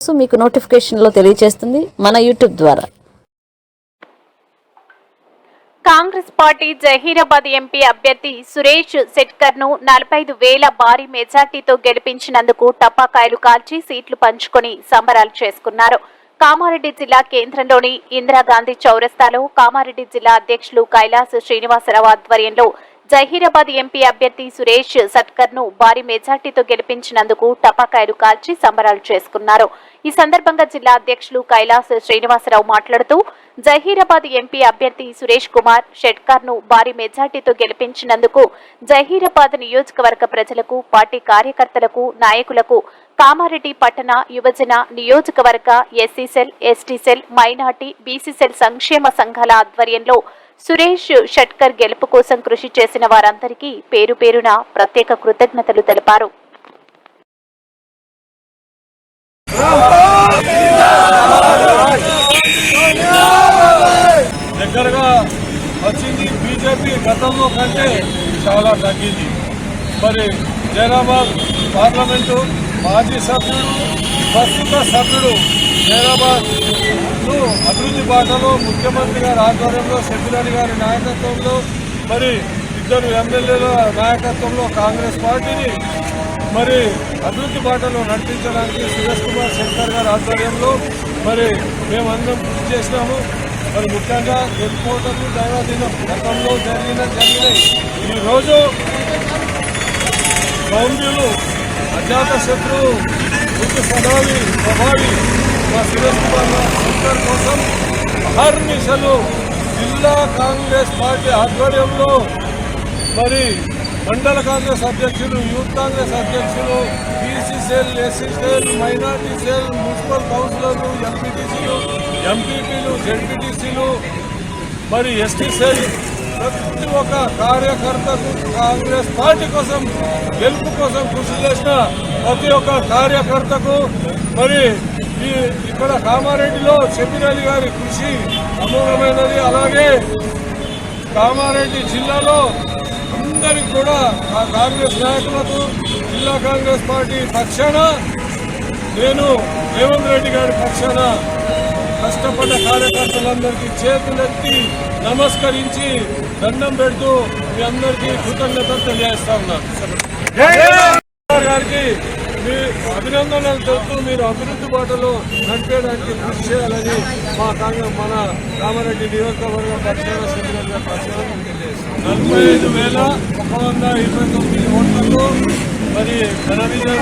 So మీకు నోటిఫికేషన్లో తెలియజేస్తుంది మన యూట్యూబ్ ద్వారా. కాంగ్రెస్ పార్టీ జహీరాబాద్ ఎంపీ అభ్యర్థి సురేష్ శెట్కర్ను నలభై ఐదు వేల భారీ మెజార్టీతో గెలిపించినందుకు టపాకాయలు కాల్చి సీట్లు పంచుకొని సంబరాలు చేసుకున్నారు. కామారెడ్డి జిల్లా కేంద్రంలోని ఇందిరాగాంధీ చౌరస్తాలో కామారెడ్డి జిల్లా అధ్యక్షులు కైలాస్ శ్రీనివాసరావు ఆధ్వర్యంలో జహీరాబాద్ ఎంపీ అభ్యర్థి సురేష్ సట్కర్ను భారీ మెజార్టీతో గెలిపించినందుకు టపాకాయలు కాల్చి సంబరాలు చేసుకున్నారు. ఈ సందర్భంగా జిల్లా అధ్యక్షులు కైలాస్ శ్రీనివాసరావు మాట్లాడుతూ జహీరాబాద్ ఎంపీ అభ్యర్థి సురేష్ కుమార్ షెట్కార్ను భారీ మెజార్టీతో గెలిపించినందుకు జహీరాబాద్ నియోజకవర్గ ప్రజలకు పార్టీ కార్యకర్తలకు నాయకులకు కామారెడ్డి పట్టణ యువజన నియోజకవర్గ SC cell ST cell minority BC cell సంక్షేమ సంఘాల ఆధ్వర్యంలో సురేష్ షట్కర్ గెలుపు కోసం కృషి చేసిన వారందరికీ పేరు పేరున ప్రత్యేక కృతజ్ఞతలు తెలిపారు. త్వరగా వచ్చింది. బీజేపీ గతంలో కంటే చాలా తగ్గింది. మరి జైరాబాద్ పార్లమెంటు మాజీ సభ్యుడు ప్రస్తుత సభ్యుడు జైరాబాద్ అభివృద్ధి బాటలో ముఖ్యమంత్రి గారి ఆధ్వర్యంలో సెక్యులరి గారి నాయకత్వంలో మరి ఇద్దరు ఎమ్మెల్యేల నాయకత్వంలో కాంగ్రెస్ పార్టీని మరి అభివృద్ధి బాటలో నడిపించడానికి సురేష్ కుమార్ శంకర్ గారి ఆధ్వర్యంలో మరి మేమందరం కృషి చేసినాము. మరి ముఖ్యంగా గెలుపోటలు దైవాధీనం గతంలో జరిగిన జరిగినాయి. ఈరోజు సౌంద్యులు అజాత శత్రువు ముఖ్య సదావి ప్రభావి మా సురేష్ కుమార్ శంకర్ కోసం అహర్నిశలు జిల్లా కాంగ్రెస్ పార్టీ ఆధ్వర్యంలో మరి మండల కాంగ్రెస్ అధ్యక్షులు యూత్ కాంగ్రెస్ అధ్యక్షులు BC cell SC cell minority cell municipal కౌన్సిలర్లు ఎంపీటీసీలు ఎంపీపీలు జెడ్పీటీసీలు మరి ఎస్టీ సెల్ ప్రతి ఒక్క కార్యకర్తకు కాంగ్రెస్ పార్టీ కోసం గెలుపు కోసం కృషి చేసిన ప్రతి ఒక్క కార్యకర్తకు మరి ఈ ఇక్కడ కామారెడ్డిలో చెప్పినది గారి కృషి అమోఘమైనది అలాగే కామారెడ్డి జిల్లాలో అందరికి కూడా ఆ కాంగ్రెస్ నాయకులకు జిల్లా కాంగ్రెస్ పార్టీ పక్షాన నేను రేవంత్ రెడ్డి గారి పక్షాన కష్టపడ్డ కార్యకర్తలందరికీ చేతులెత్తి నమస్కరించి దండం పెడుతూ మీ అందరికీ కృతజ్ఞతలు తెలియజేస్తా ఉన్నాను. గారికి మీ అభినందనలు తెలుపుతూ మీరు అభివృద్ధి బాటలో నడిపేయడానికి కృషి చేయాలని మా కాంగ్రెస్ మన కామారెడ్డి నియోజకవర్గ పక్షాన సెక్రటరీ ప్రచారం తెలియజేస్తాం నలభై ఐదు వేల ఒక వంద ఇరవై తొమ్మిది ఓట్లతో మరి ఘన విజయం